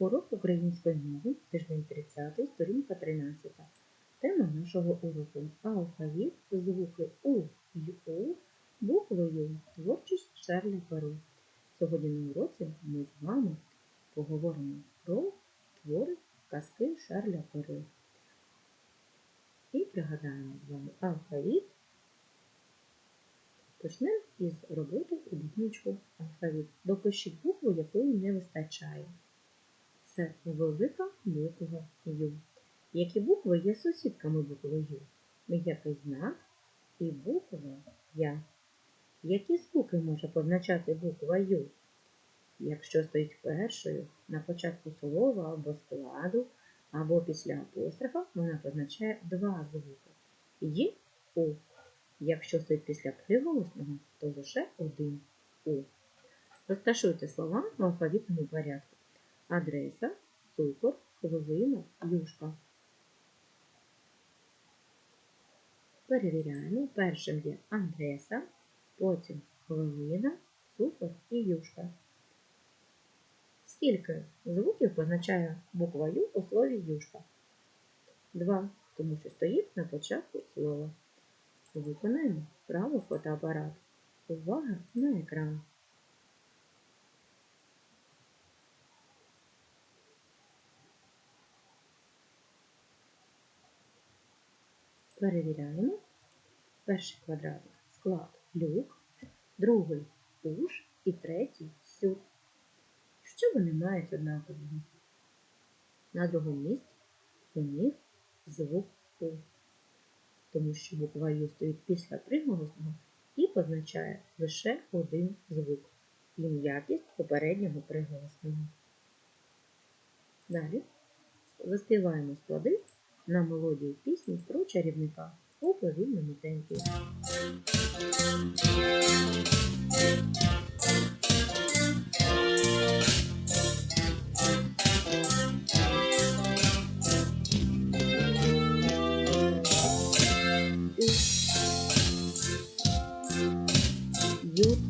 Урок української мови, тиждень 30, сторінка 13. Тема нашого уроку алфавіт, звуки У й У, буквою творчість Шерля Перу. Сьогодні на уроці ми з вами поговоримо про твори казки Шерля Перу. І пригадаємо з вами алфавіт. Почнемо із роботи у будиночку алфавіт. Допишіть букву, якої не вистачає. Це велика буква Ю. Які букви є сусідками букви Ю? М'який знак і буква Я. Які звуки може позначати буква Ю? Якщо стоїть першою на початку слова або складу, або після апострофа, вона позначає два звуки. Й У. Якщо стоїть після приголосного, то лише один У. Розташуйте слова в алфавітному порядку. Адреса, цукор, хвилина, юшка. Перевіряємо. Першим є адреса, потім хвилина, цукор і юшка. Скільки звуків позначає буква Ю у слові юшка? Два, тому що стоїть на початку слова. Виконаємо правий фотоапарат. Увага на екран. Перевіряємо. Перший квадратик склад люк, другий уш і третій сюд. Що вони мають однакового? На другому місці у них звук У, тому що буква Ю стоїть після приголосного і позначає лише один звук і м'якість попереднього приголосного. Далі заспіваємо склади на мелодію пісні про чарівника у повільному темпі. Ю,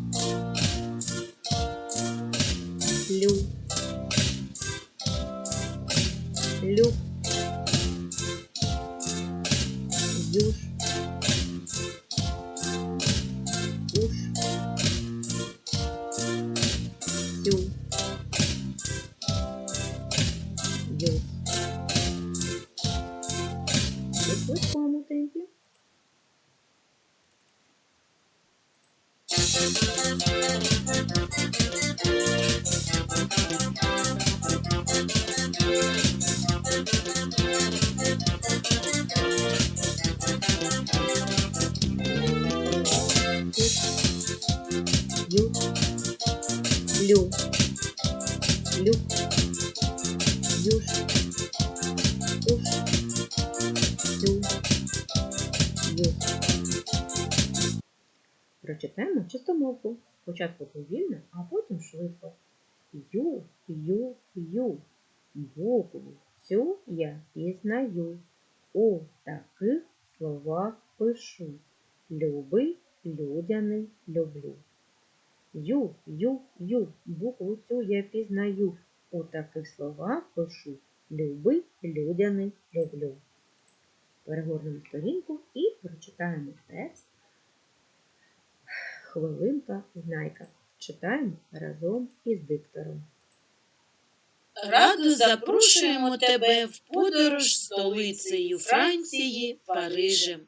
Лю, люк, юж, уш, сю, ю. Прочитаємо чистомовку. Спочатку повільно, а потім швидко. Ю, ю, ю. Букву цю я пізнаю. У таких словах пишу. Любий, людяний, люблю. Ю, ю, ю. Букву цю я пізнаю. У таких словах пишу. Любий, людяний, люблю. Перегорнемо сторінку і прочитаємо текст. Хвилинка знайка. Читаємо разом із диктором. Радо запрошуємо тебе в подорож столицею Франції, Парижем,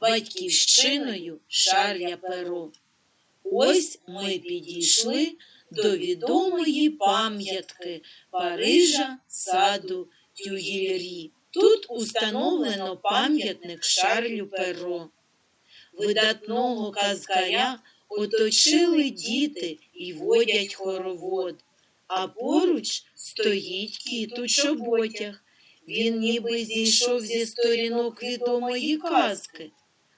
батьківщиною Шарля Перо. Ось ми підійшли до відомої пам'ятки Парижа саду Тюєльрі. Тут установлено пам'ятник Шарлю Перо. Видатного казкаря оточили діти і водять хоровод, а поруч стоїть кіт у чоботях. Він ніби зійшов зі сторінок відомої казки.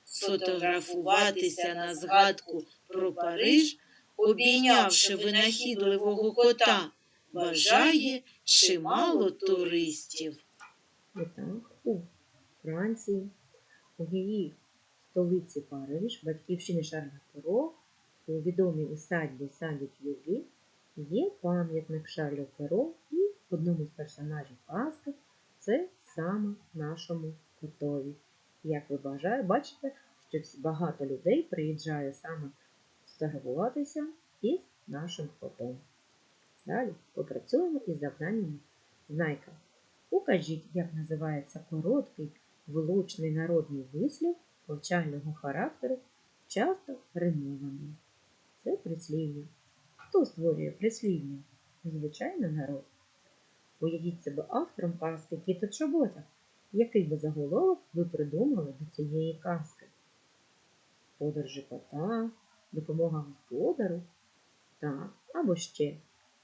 Сфотографуватися на згадку про Париж, обійнявши винахідливого кота, бажає чимало туристів. І у Франції, у її столиці Париж, батьківщини Шарля Перо, у відомій усадьбі саді Тюлі є пам'ятник Шарлю Перо і одному з персонажів казки, це саме нашому котові. Як ви бажає, бачите, що багато людей приїжджає саме сфотографуватися із нашим котом. Далі попрацюємо із завданнями знайка. Укажіть, як називається короткий влучний народний вислів повчального характеру, часто римований. Це прислів'я. Хто створює прислів'я? Звичайно, народ. Уявіть себе автором казки Кіт у. Який би заголовок ви придумали до цієї казки? Подорожі кота, допомога господару, так, або ще.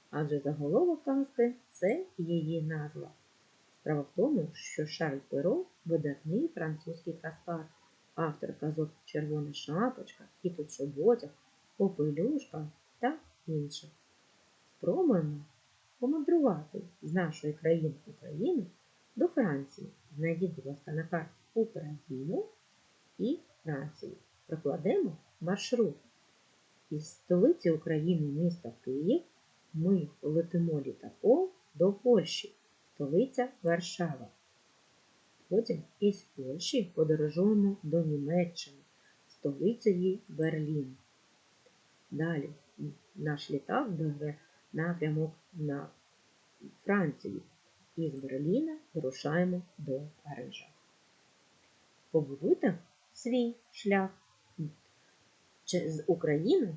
Адже заголовок казки це її назва. Справа в тому, що Шарль Перо видатний французький каскар, автор казок Червона шапочка, Кіт у чоботях, Попелюшка та інших. Спробуємо помандрувати з нашої країни України до Франції. Знайдіть, будь ласка, на карті Україну і Францію. Прокладемо маршрут. Із столиці України міста Київ ми летимо літаком до Польщі, столиця Варшава. Потім із Польщі подорожуємо до Німеччини, столиця Берлін. Далі наш літак бере напрямок на Францію. Із Берліна вирушаємо до Парижа. Побудуйте свій шлях з України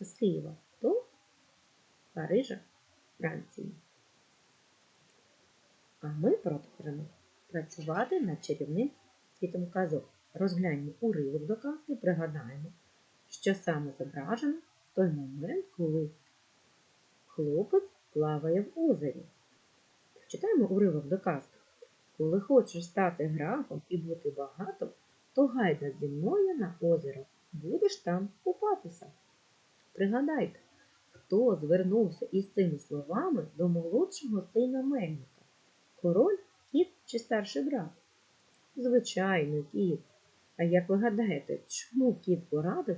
з Києва до Парижа, Франції. А ми продовжимо працювати над чарівним світом казок. Розгляньмо уривок до казки, пригадаємо, що саме зображено той момент, коли хлопець плаває в озері. Прочитаємо уривок до казки. Коли хочеш стати графом і бути багатим, то гайда зі мною на озеро, будеш там купатися. Пригадайте, хто звернувся із цими словами до молодшого сина Мельника? Король, кіт чи старший брат? Звичайно, кіт. А як ви гадаєте, чому кіт порадив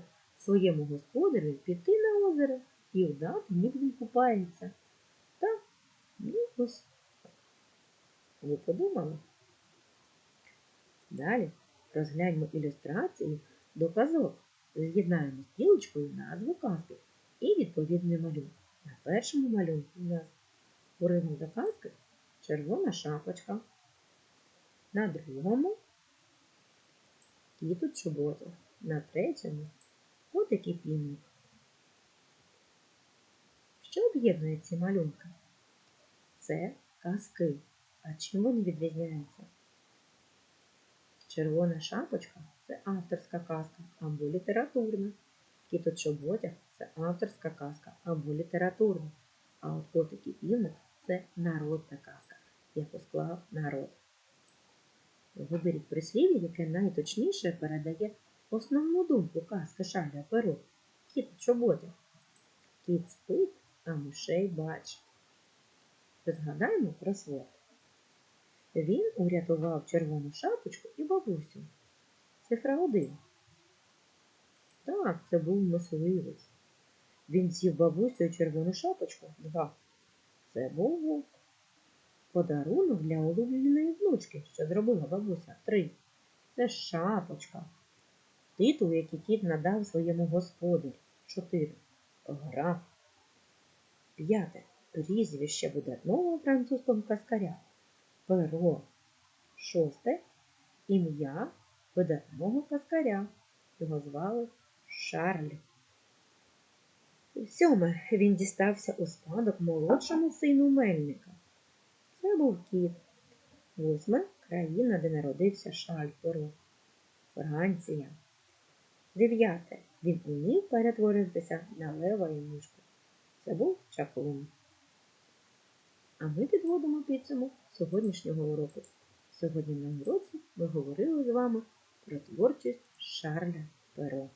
своєму господарю піти на озеро і вдати, ніби він купається? Так, ну ось. Ви подумали? Далі розгляньмо ілюстрації до казок. З'єднаємо стрілочкою назву казки і відповідний малюнок. На першому малюнку у нас уривок до казки червона шапочка. На другому кіт у чоботах. На третьому котик і півник. Що об'єднує ці малюнки? Це казки. А чим вони відрізняються? Червона шапочка це авторська казка або літературна. Кіт у це авторська казка або літературна. А от котик і півник це народна казка, яку склав народ. Виберіть прислів'я, яке найточніше передає основну думку казки Шарля Перо. Кіт у чоботях. Кіт спить, а мишей бачить. Згадаємо про свого. Він урятував червону шапочку і бабусю. Цифра один. Так, це був мисливець. Він з'їв бабусю і червону шапочку. Два. Це був вовк. Подарунок для улюбленої внучки, що зробила бабуся. Три. Це шапочка. Титул, який кіт надав своєму господарю. Чотири. Граф. П'яте. Прізвище видатного французького каскаря. Перо. Шосте. Ім'я видатного каскаря. Його звали Шарль. Сьоме. Він дістався у спадок молодшому сину Мельника. Це був кіт. Восьме. Країна, де народився Шарль Перо. Франція. Дев'яте. Він умів перетворитися на лева і мишку. Це був чаклун. А ми підводимо підсумок сьогоднішнього уроку. Сьогодні на уроці ми говорили з вами про творчість Шарля Перо.